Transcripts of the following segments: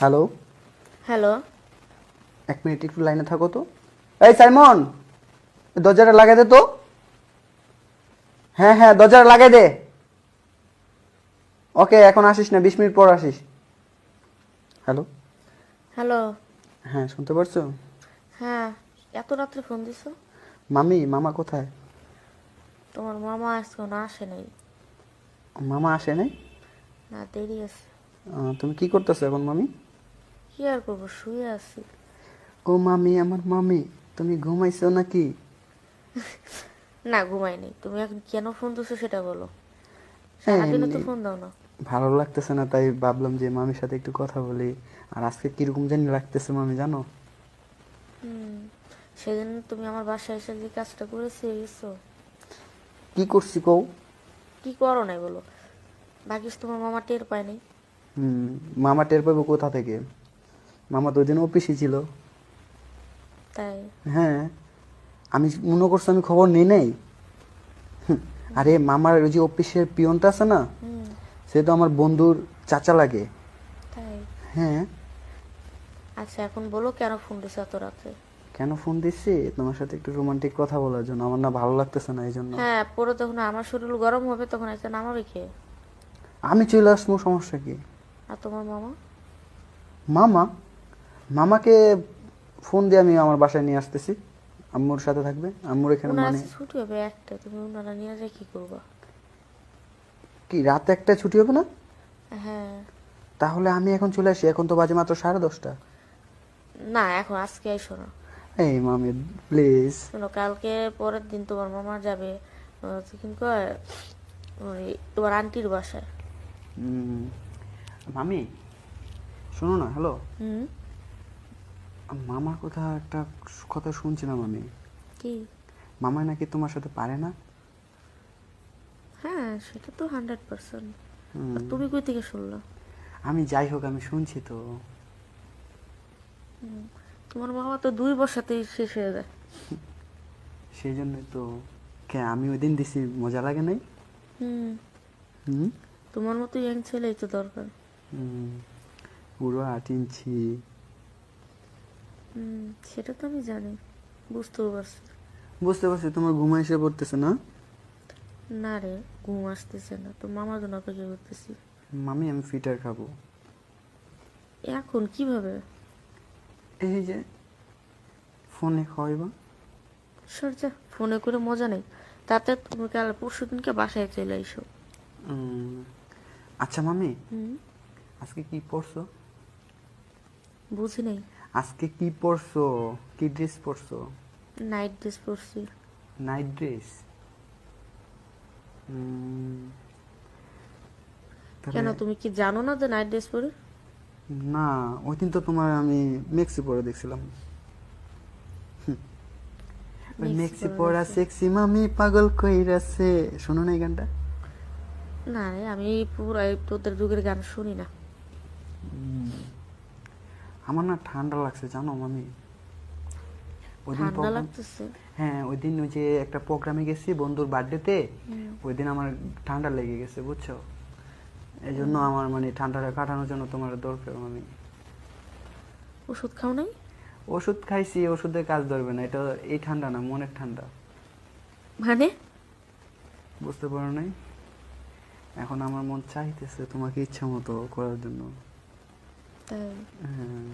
Hello hello এক minute একটু লাইনে থাকো তো। এই সাইমন দরজাটা লাগাই দে তো। হ্যাঁ হ্যাঁ দরজাটা লাগাই দে। ওকে এখন আসিস না বিশ মিনিট পর আসিস। হ্যালো হ্যালো হ্যাঁ শুনতে পারছ? হ্যাঁ এত রাত্রে ফোন দিছো? মামি মামা কোথায়? তোমার মামা আজকে না আসে নাই। মামা আসে নাই? না দেরি আছে। তুমি কি করতেছো এখন মামি? কি আর করব? শুয়ে আছি। ও মামি আমার মামি তুমি ঘুমাইছো নাকি? না ঘুমাই নেই তুমি এখন কেন ফোন দিছো সেটা বলো। হ্যাঁ, তো ফোন দাও না। ভালো লাগতেছে না তাই ভাবলাম যে মামির সাথে একটু কথা বলি। আর আজকে কীরকম জানি লাগতেছে মামি জানো? হুম সেদিন তুমি আমার বাসায় এসে যে কাজটা করেছি গেছো কি করছি কও? কি করো নাই বলো? বাকি তোমার মামা টের পায় নাই। হুম মামা টের পাবো কোথা থেকে? মামা তো ওই দিন অফিসে ছিল। তাই? হ্যাঁ। আমি মনে করছি আমি খবর নেই নাই। আরে মামার ওই যে অফিসের পিয়নটা আছে না সে তো আমার বন্ধুর চাচা লাগে। তাই? হ্যাঁ। আচ্ছা এখন বলো কেন ফোন দিছো এত রাতে? কেন ফোন দিচ্ছি তোমার সাথে একটু রোমান্টিক কথা বলার জন্য। আমার না ভালো লাগতেছে না এই জন্য হ্যাঁ পরে তখন আমার শরীর গরম হবে তখন একটা নামাবে কে? আমি চলে আসব সমস্যা কি? আর তোমার মামা? মামা? মামাকে ফোন দিয়ে আমি আমার বাসায় নিয়ে আসতেছি। আম্মুর সাথে থাকবে। আম্মুর এখানে মানে ছুটি হবে একটা তুমি ওনারা নিয়ে যায় কি করবা? কি রাত একটা ছুটি হবে না? হ্যাঁ। তাহলে আমি এখন চলে আসি। এখন তো বাজে মাত্র সাড়ে দশটা। না এখন আজকে এসো না। এই মামি প্লিজ। শোনো কালকে পরের দিন তোমার মামা যাবে আহ, কি কয় ওই তোমার আন্টির বাসায়। মামি শোনো না হ্যালো? হুম? মামার কথা একটা কথা শুনছিলাম আমি। কি? মামা নাকি তোমার সাথে পারে না? হ্যাঁ সেটা তো হান্ড্রেড পার্সেন্ট। তুমি কই থেকে শুনলো? আমি যাই হোক আমি শুনছি তো। তোমার মামা তো দুই বছরতেই শেষ হয়ে যায়। সেই জন্যই তো। কে আমি ওই দিন দিছি মজা লাগে নাই? হুম। হুম? তোমার মতো ইয়াং ছেলেই তো দরকার। হুম, পুরো আট ইঞ্চি। সেটা তো আমি জানি। বুঝতেও পারছি বুঝতে পারছি তোমার ঘুমা এসে পড়তেছে না? না রে ঘুম আসতেছে না। তো মামার জন্য অপেক্ষা করতেছি। মামি আমি ফিটার খাব। এখন কীভাবে? এই যে ফোনে খাওয়াইবা সরজা ফোনে করে মজা নেই। তাতে তুমি কাল পরশু দিনকে বাসায় চলে এসো আচ্ছা মামি আজকে কি পড়ছো? বুঝি নেই। আজকে কি পরছো? কি ড্রেস পরছো? নাইট ড্রেস পরছি। নাইট ড্রেস কেন তুমি কি জানো না যে নাইট ড্রেস পরে? না ওই দিন তো তোমার আমি মেক্সি পরে দেখছিলাম। মেক্সি পরা সেক্সি মামি পাগল কইরাছে। শোনো না এই গানটা। না আমি পুরো তোদের যুগের গান শুনি না। আমার না ঠান্ডা লাগছে জানো মামি? ওই দিন ঠান্ডা program- লাগতেছে? হ্যাঁ ওই দিন ওই যে একটা প্রোগ্রামে গেছি বন্ধুর বার্থডেতে ওই দিন আমার ঠান্ডা লেগে গেছে বুঝছ? এই জন্য আমার মানে ঠান্ডাটা কাটানোর জন্য তোমার দরকার আমি ওষুধ খাও নাই? ওষুধ খাইছি ওষুধে কাজ ধরবে না এটা এই ঠান্ডা না মনের ঠান্ডা। মানে? বুঝতে পারো নাই? এখন আমার মন চাইতেছে তোমাকে ইচ্ছা মতো করার জন্য। তাই হ্যাঁ।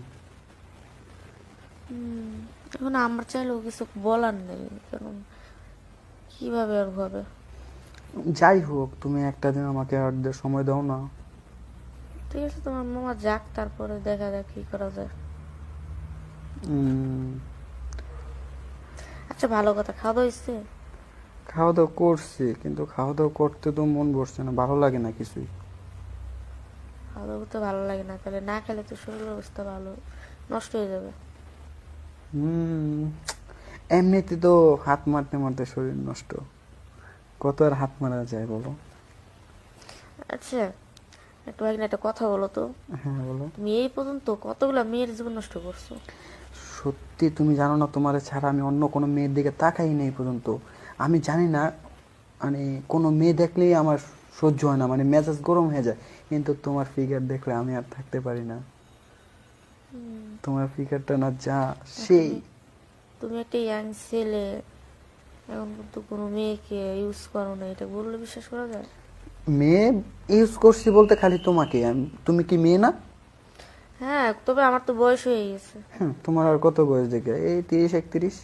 এখন আমার চাইলেও কিছু বলার নেই কারণ কীভাবে আর হবে? যাই হোক তুমি একটা দিন আমাকে আর সময় দাও না। ঠিক আছে তোমার মামা যাক তারপরে দেখা যাক কি করা যায়। আচ্ছা ভালো কথা খাওয়া দাওয়া হয়েছে? খাওয়া দাওয়া করছি কিন্তু খাওয়া দাওয়া করতে তো মন বসছে না ভালো লাগে না কিছুই। খাওয়া দাওয়া করতে ভালো লাগে না তাহলে না খেলে তো শরীরের অবস্থা ভালো নষ্ট হয়ে যাবে। হুম এমনিতে তো হাত মারতে মারতে শরীর নষ্ট। কত আর হাত মারা যায় বলো? আচ্ছা একটু একদিন একটা কথা বলো তো। হ্যাঁ বলো। তুমি এই পর্যন্ত কতগুলা মেয়ের জীবন নষ্ট করছ? সত্যি তুমি জানো না তোমার ছাড়া আমি অন্য কোনো মেয়ের দিকে তাকাই নেই পর্যন্ত। আমি জানি না মানে কোনো মেয়ে দেখলেই আমার সহ্য হয় না মানে মেজাজ গরম হয়ে যায়। কিন্তু তোমার ফিগার দেখলে আমি আর থাকতে পারি না। তোমার ফিগারটা না যা সেই। তুমি একটা ইয়াং ছেলে এখন কিন্তু কোনো মেয়েকে ইউজ করো না এটা বললে বিশ্বাস করা যায়? মেয়ে ইউজ করছি বলতে খালি তোমাকে আমি- তুমি কি মেয়ে না? হ্যাঁ তবে আমার তো বয়স হয়ে গেছে। হ্যাঁ তোমার আর কত বয়স দেখে? এই তিরিশ একত্রিশ?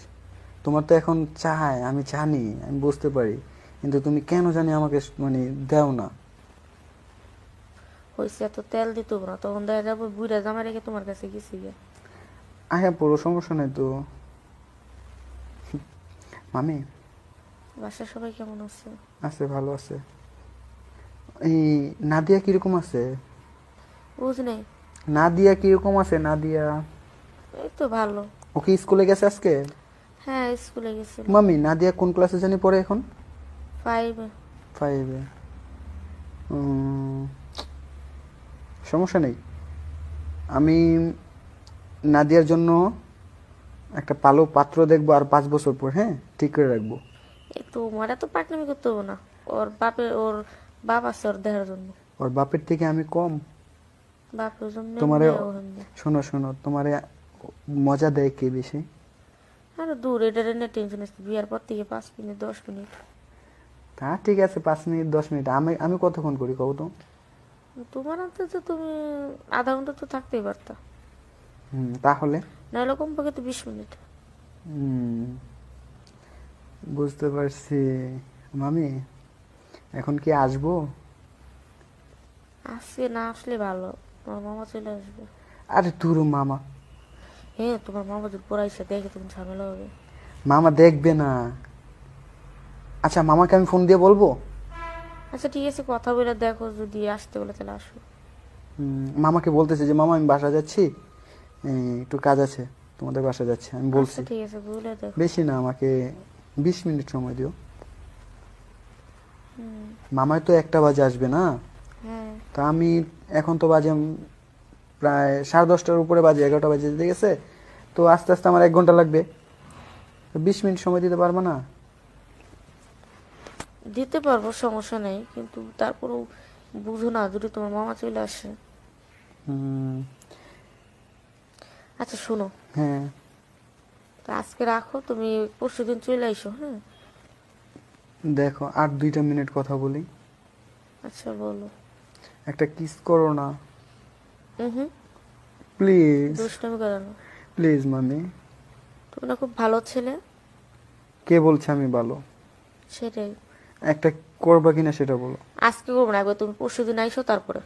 তোমার তো এখন চায় আমি জানি আমি বুঝতে পারি। কিন্তু তুমি কেন জানি আমাকে মানে দাও না। হয়েছে এত তেল দিত না। তখন দেখা যাব বুড়া জামা রেখে তোমার কাছে গেছি গে আয়া পুরো সমস্যা নেই তো। মামি? বাসার সবাই কেমন আছে? আছে ভালো আছে। এই নাদিয়া কীরকম আছে? বুঝ নেই। নাদিয়া কীরকম আছে নাদিয়া? এই তো ভালো। ও কি স্কুলে গেছে আজকে? হ্যাঁ স্কুলে গেছিল। মামি নাদিয়া কোন ক্লাসে জানি পড়ে এখন? ফাইভে ফাইভে সমস্যা নেই। আমি নাদিয়ার জন্য একটা পালো পাত্র দেখব আর পাঁচ বছর পর হ্যাঁ? ঠিক করে রাখব। তোমার এত পাকনামি করতে হবে না। ওর বাপের ওর বাপ আছে ওর দেখার জন্য। ওর বাপের থেকে আমি কম। বাপের জন্য তোমারে শোনো শোনো তোমারে মজা দেয় কে বেশি? আরে দূর এটা নিয়ে টেনশন আছে বিয়ার পর থেকে পাঁচ মিনিট দশ মিনিট। তা ঠিক আছে পাঁচ মিনিট দশ মিনিট। আমি আমি কতক্ষণ করি কব তো? তোমার হাতে তো তুমি আধা ঘণ্টা তো থাকতেই পারতা। হুম, তাহলে? নাহলে কমপক্ষে তো বিশ মিনিট। বুঝতে পারছি। মামি এখন কি আসব? আজকে না আসলে ভালো। তোমার মামা চলে আসবে। আরে তোর মামা। হ্যাঁ তোমার মামা যদি পড়াইছে দেখে তুমি ঝামেলা হবে। মামা দেখবে না। আচ্ছা মামাকে আমি ফোন দিয়ে বলব? আচ্ছা ঠিক আছে কথা বলে দেখো যদি আসতে বলে তাহলে আসো। মামাকে বলতেছে যে মামা আমি বাসা যাচ্ছি। একটু কাজ আছে তোমাদের বাসা যাচ্ছি আমি বলছি। আচ্ছা ঠিক আছে বলে দেখো। বেশি না আমাকে বিশ মিনিট সময় দিও। মামায় তো একটা বাজে আসবে না? হ্যাঁ। তা আমি এখন তো বাজে প্রায় সাড়ে দশটার উপরে বাজে এগারোটা বাজে দিতে গেছে। তো আস্তে আস্তে আমার এক ঘণ্টা লাগবে। বিশ মিনিট সময় দিতে পারব না? দিতে পারব সমস্যা নেই কিন্তু তারপরেও বুঝো না যদি তোমার মামা চলে আসে। আচ্ছা শোনো। হ্যাঁ। তা আজকে রাখো তুমি পরশু দিন চলে আইসো হ্যাঁ? দেখো আর দুইটা মিনিট কথা বলি। আচ্ছা বলো। একটা কিস করো না। হুম। প্লিজ। দুষ্টামি করো না। প্লিজ মামি। তুমি না খুব ভালো ছেলে। কে বলছে আমি ভালো? সেটাই। একটা করবা কিনা সেটা বলো। আজকে করব না একবার তুমি পরশু দিন আইসো তারপরে।